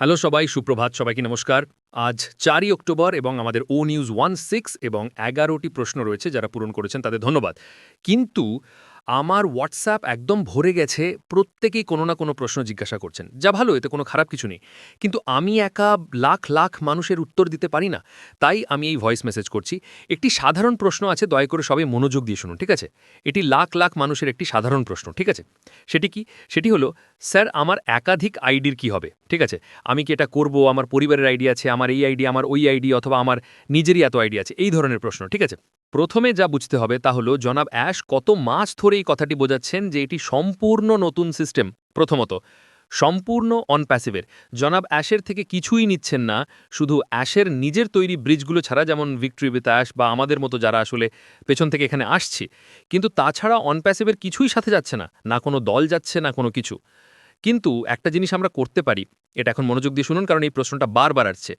Hello সবাই, সুপ্রভাত সবাইকে নমস্কার। আজ চারই অক্টোবর এবং আমাদের ও নিউজ ওয়ান সিক্স এবং এগারোটি প্রশ্ন রয়েছে যারা পূরণ করেছেন তাদের ধন্যবাদ। কিন্তু আমার হোয়াটসঅ্যাপ একদম ভরে গেছে, প্রত্যেকেই কোনো না কোনো প্রশ্ন জিজ্ঞাসা করছেন। যা ভালো, এতে কোনো খারাপ কিছু নেই। কিন্তু আমি একা লাখ লাখ মানুষের উত্তর দিতে পারি না, তাই আমি এই ভয়েস মেসেজ করছি। একটি সাধারণ প্রশ্ন আছে, দয়া করে সবাই মনোযোগ দিয়ে শুনুন, ঠিক আছে? এটি লাখ লাখ মানুষের একটি সাধারণ প্রশ্ন, ঠিক আছে? সেটি কি? সেটি হলো, স্যার, আমার একাধিক আইডির কি হবে? ঠিক আছে? আমি কি এটা করব? আমার পরিবারের আইডি আছে, আমার এই আইডি, আমার ওই আইডি, অথবা আমার নিজেরই এত আইডি আছে, এই ধরনের প্রশ্ন, ঠিক আছে? প্রথমে যা বুঝতে হবে তা হলো, জনাব অ্যাশ কত মাস ধরে এই কথাটি বোঝাচ্ছেন যে এটি সম্পূর্ণ নতুন সিস্টেম। প্রথমত, সম্পূর্ণ অন প্যাসিভের জনাব অ্যাশের থেকে কিছুই নিচ্ছেন না, শুধু অ্যাশের নিজের তৈরি ব্রিজগুলো ছাড়া, যেমন ভিক্টরি উইথ অ্যাশ বা আমাদের মতো যারা আসলে পেছন থেকে এখানে আসছি। কিন্তু তাছাড়া অন প্যাসিভের কিছুই সাথে যাচ্ছে না না কোনো দল যাচ্ছে, না কোনো কিছু। কিন্তু একটা জিনিস আমরা করতে পারি, এটা এখন মনোযোগ দিয়ে শুনুন, কারণ এই প্রশ্নটা বারবার আসছে।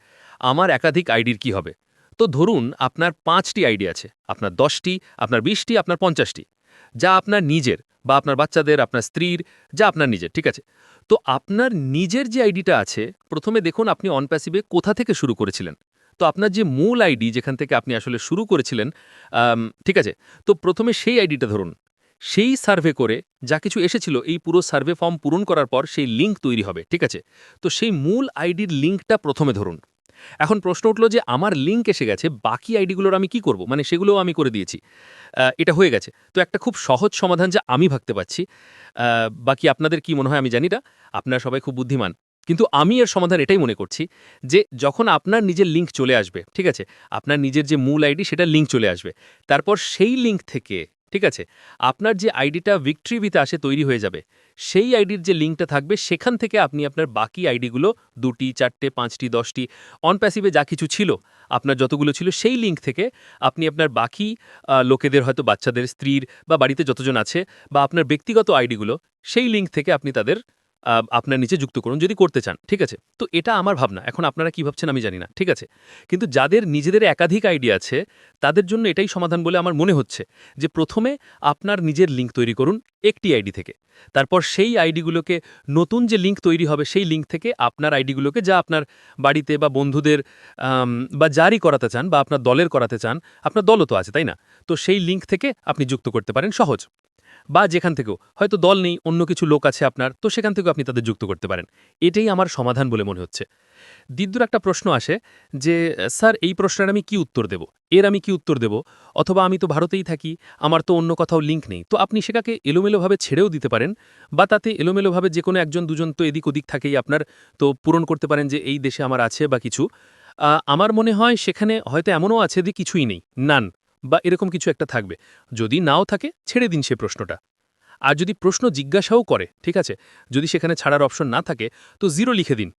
আমার একাধিক আইডির কি হবে? তো ধরুন আপনার পাঁচটি আইডি আছে, আপনার দশটি, আপনার বিশটি, আপনার পঞ্চাশটি। যা আপনার নিজের বা আপনার বাচ্চাদের, আপনার স্ত্রীর, যা আপনার নিজের, ঠিক আছে? তো আপনার নিজের যে আইডিটা আছে, প্রথমে দেখুন আপনি অনপ্যাসিভে কোথা থেকে শুরু করেছিলেন। তো আপনার যে মূল আইডি যেখান থেকে আপনি আসলে শুরু করেছিলেন ঠিক আছে? তো প্রথমে সেই আইডিটা ধরুন। সেই সার্ভে করে যা কিছু এসেছিল, এই পুরো সার্ভে ফর্ম পূরণ করার পর সেই লিঙ্ক তৈরি হবে, ঠিক আছে? তো সেই মূল আইডির লিঙ্কটা প্রথমে ধরুন। এখন প্রশ্ন উঠল যে আমার লিঙ্ক এসে গেছে বাকি আইডিগুলোর আমি কি করব? মানে সেগুলোও আমি করে দিয়েছি। এটা হয়ে গেছে। তো একটা খুব সহজ সমাধান যা আমি ভাবতে আহ, বাকি আপনাদের কি মনে হয় আমি জানি না। আপনারা সবাই খুব বুদ্ধিমান। কিন্তু আমি এর সমাধান এটাই মনে করছি যে যখন আপনার নিজের লিঙ্ক চলে আসবে ঠিক আছে? আপনার নিজের যে মূল আইডি সেটা লিঙ্ক চলে আসবে। তারপর সেই লিঙ্ক থেকে ঠিক আছে? আপনার যে আইডিটা ভিক্ট্রিবিতে আসে তৈরি হয়ে যাবে, সেই আইডির যে লিঙ্কটা থাকবে, সেখান থেকে আপনি আপনার বাকি আইডিগুলো দুটি, চারটে, পাঁচটি, দশটি অনপ্যাসিভে যা কিছু ছিল, আপনার যতগুলো ছিল, সেই লিঙ্ক থেকে আপনি আপনার বাকি লোকেদের হয়তো বাচ্চাদের, স্ত্রীর বা বাড়িতে যতজন আছে বা আপনার ব্যক্তিগত আইডিগুলো, সেই লিঙ্ক থেকে আপনি তাদের আপনার নিচে যুক্ত করুন যদি করতে চান, ঠিক আছে? তো এটা আমার ভাবনা, এখন আপনারা কি ভাবছেন আমি জানি না, ঠিক আছে? কিন্তু যাদের নিজেদের একাধিক আইডিয়া আছে, তাদের জন্য এটাই সমাধান বলে আমার মনে হচ্ছে যে প্রথমে আপনার নিজের লিঙ্ক তৈরি করুন একটি আইডি থেকে। তারপর সেই আইডিগুলোকে নতুন যে লিঙ্ক তৈরি হবে সেই লিঙ্ক থেকে আপনার আইডিগুলোকে যা আপনার বাড়িতে বা বন্ধুদের বা জারি করাতে চান বা আপনার দলের করাতে চান, আপনার দলও তো আছে, তাই না? তো সেই লিঙ্ক থেকে আপনি যুক্ত করতে পারেন সহজ। বা যেখান থেকেও, হয়তো দল নেই, অন্য কিছু লোক আছে আপনার, তো সেখান থেকেও আপনি তাদের যুক্ত করতে পারেন। এটাই আমার সমাধান বলে মনে হচ্ছে। দিদ্যুর একটা প্রশ্ন আসে যে, স্যার, এই প্রশ্নের আমি কি উত্তর দেব? এর আমি কি উত্তর দেব? অথবা আমি তো ভারতেই থাকি, আমার তো অন্য কোথাও লিঙ্ক নেই। তো আপনি সেটাকে এলোমেলোভাবে ছেড়েও দিতে পারেন বা তাতে এলোমেলোভাবে যে কোনো একজন, দুজন তো এদিক ওদিক থাকেই আপনার, তো পূরণ করতে পারেন যে, এই দেশে আমার আছে বা কিছু। আমার মনে হয় সেখানে হয়তো এমনও আছে যে কিছুই নেই নান বা এরকম কিছু একটা থাকবে। যদি নাও থাকে, ছেড়ে দিন সে প্রশ্নটা। আর যদি প্রশ্ন জিজ্ঞাসাও করে, ঠিক আছে? যদি সেখানে ছাড়ার অপশন না থাকে, তো জিরো লিখে দিন।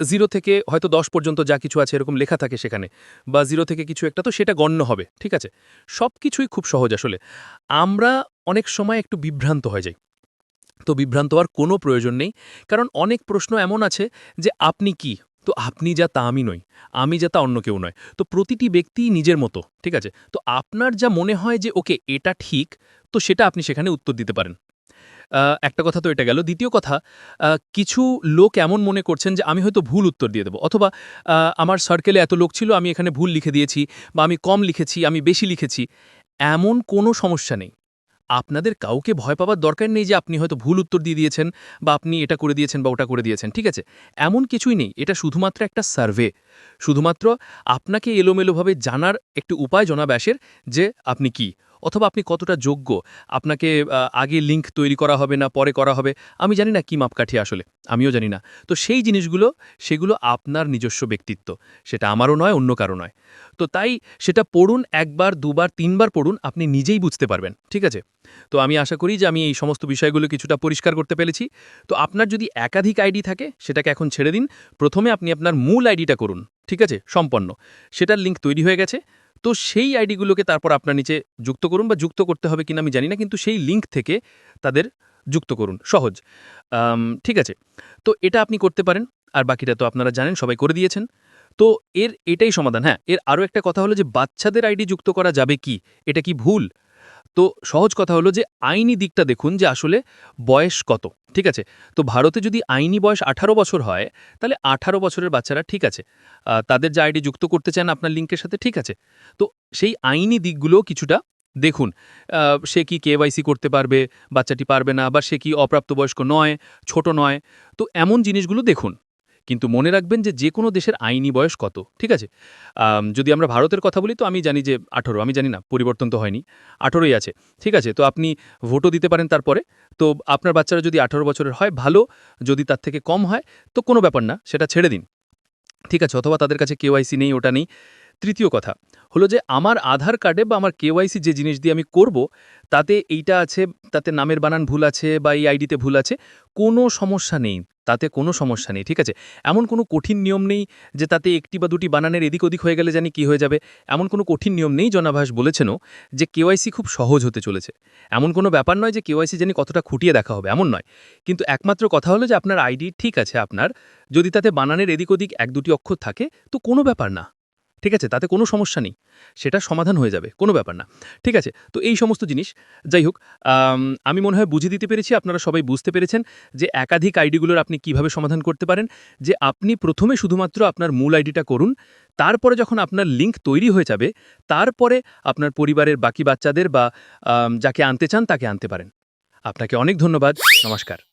জিরো থেকে হয়তো দশ পর্যন্ত যা কিছু আছে এরকম লেখা থাকে সেখানে, বা জিরো থেকে কিছু একটা, তো সেটা গণ্য হবে, ঠিক আছে? সব কিছুই খুব সহজ আসলে। আমরা অনেক সময় একটু বিভ্রান্ত হয়ে যাই। তো বিভ্রান্ত হওয়ার কোনো প্রয়োজন নেই, কারণ অনেক প্রশ্ন এমন আছে যে, আপনি কি? তো আপনি যা তা আমি নই, আমি যা তা অন্য কেউ নয়। তো প্রতিটি ব্যক্তি নিজের মতো, ঠিক আছে? তো আপনার যা মনে হয় যে, ওকে, এটা ঠিক, তো সেটা আপনি সেখানে উত্তর দিতে পারেন। একটা কথা তো এটা গেল। দ্বিতীয় কথা কিছু লোক এমন মনে করছেন যে, আমি হয়তো ভুল উত্তর দিয়ে দেবো। অথবা আমার সার্কেলে এত লোক ছিল, আমি এখানে ভুল লিখে দিয়েছি বা আমি কম লিখেছি, আমি বেশি লিখেছি। এমন কোনো সমস্যা নেই। আপনাদের কাউকে ভয় পাওয়ার দরকার নেই যে আপনি হয়তো ভুল উত্তর দিয়ে দিয়েছেন বা আপনি এটা করে দিয়েছেন বা ওটা করে দিয়েছেন, ঠিক আছে? এমন কিছুই নেই। এটা শুধুমাত্র একটা সার্ভে। শুধুমাত্র আপনাকে এলোমেলোভাবে জানার একটি উপায় জনাব যে আপনি কি। অথবা আপনি কতটা যোগ্য, আপনাকে আগে লিঙ্ক তৈরি করা হবে না, পরে করা হবে, আমি জানি না কি মাপকাঠি আসলে, আমিও জানি না। তো সেই জিনিসগুলো, সেগুলো আপনার নিজস্ব ব্যক্তিত্ব, সেটা আমারও নয়, অন্য কারও নয়। তো তাই সেটা পড়ুন একবার, দুবার, তিনবার পড়ুন, আপনি নিজেই বুঝতে পারবেন, ঠিক আছে? তো আমি আশা করি যে আমি এই সমস্ত বিষয়গুলো কিছুটা পরিষ্কার করতে পেরেছি। তো আপনার যদি একাধিক আইডি থাকে, সেটাকে এখন ছেড়ে দিন, প্রথমে আপনি আপনার মূল আইডিটা করুন, ঠিক আছে? সম্পন্ন। সেটার লিঙ্ক তৈরি হয়ে গেছে। তো সেই আইডিগুলোকে তারপর আপনার নিচে যুক্ত করুন বা যুক্ত করতে হবে কিনা আমি জানি না, কিন্তু সেই লিঙ্ক থেকে তাদের যুক্ত করুন। সহজ। ঠিক আছে। তো এটা আপনি করতে পারেন, আর বাকিটা তো আপনারা জানেন, সবাই করে দিয়েছেন। তো এর এটাই সমাধান। হ্যাঁ এর আরও একটা কথা হলো যে বাচ্চাদের আইডি যুক্ত করা যাবে কি? এটা কি ভুল? তো সহজ কথা হলো যে আইনি দিকটা দেখুন যে আসলে বয়স কত, ঠিক আছে? তো ভারতে যদি আইনি বয়স আঠারো বছর হয়, তাহলে আঠারো বছরের বাচ্চারা ঠিক আছে। তাদের যে আইডি যুক্ত করতে চান আপনার লিঙ্কের সাথে ঠিক আছে। তো সেই আইনি দিকগুলো কিছুটা দেখুন। সে কি কেওয়াইসি করতে পারবে, বাচ্চাটি পারবে না, বা সে কি অপ্রাপ্তবয়স্ক নয়, ছোট নয়, তো এমন জিনিসগুলো দেখুন। কিন্তু মনে রাখবেন যে যে কোনো দেশের আইনি বয়স কত, ঠিক আছে? যদি আমরা ভারতের কথা বলি, তো আমি জানি যে আঠেরো, আমি জানি না, পরিবর্তন তো হয়নি, আঠেরোই আছে, ঠিক আছে? তো আপনি ভোটও দিতে পারেন তারপরে, তো আপনার বাচ্চারা যদি আঠারো বছরের হয়, ভালো, যদি তার থেকে কম হয়, তো কোনো ব্যাপার না, সেটা ছেড়ে দিন, ঠিক আছে? অথবা তাদের কাছে কেওআইসি নেই, ওটা নেই। তৃতীয় কথা হলো যে আমার আধার কার্ডে বা আমার কেওয়াইসি যে জিনিস দিয়ে আমি করব, তাতে এইটা আছে, তাতে নামের বানান ভুল আছে বা এই আইডিতে ভুল আছে, কোনো সমস্যা নেই, তাতে কোনো সমস্যা নেই, ঠিক আছে? এমন কোনো কঠিন নিয়ম নেই যে তাতে একটি বা দুটি বানানের এদিক ওদিক হয়ে গেলে জানি কি হয়ে যাবে। এমন কোনো কঠিন নিয়ম নেই জনাভাস বলেছেনও যে কেওয়াইসি খুব সহজ হতে চলেছে। এমন কোনো ব্যাপার নয় যে কেওয়াইসি জানি কতটা খুঁটিয়ে দেখা হবে, এমন নয়। কিন্তু একমাত্র কথা হলো যে আপনার আইডি ঠিক আছে আপনার, যদি তাতে বানানের এদিক ওদিক এক দুটি অক্ষর থাকে, তো কোনো ব্যাপার না। ঠিক আছে? তাতে কোনো সমস্যা নেই। সেটা সমাধান হয়ে যাবে, কোনো ব্যাপার না। ঠিক আছে? তো এই সমস্ত জিনিস, যাই হোক, আমি মনে হয় বুঝে দিতে পেরেছি, আপনারা সবাই বুঝতে পেরেছেন যে একাধিক আইডিগুলোর আপনি কীভাবে সমাধান করতে পারেন। যে আপনি প্রথমে শুধুমাত্র আপনার মূল আইডিটা করুন, তারপরে যখন আপনার লিঙ্ক তৈরি হয়ে যাবে, তারপরে আপনার পরিবারের বাকি বাচ্চাদের বা যাকে আনতে চান তাকে আনতে পারেন। আপনাকে অনেক ধন্যবাদ। নমস্কার।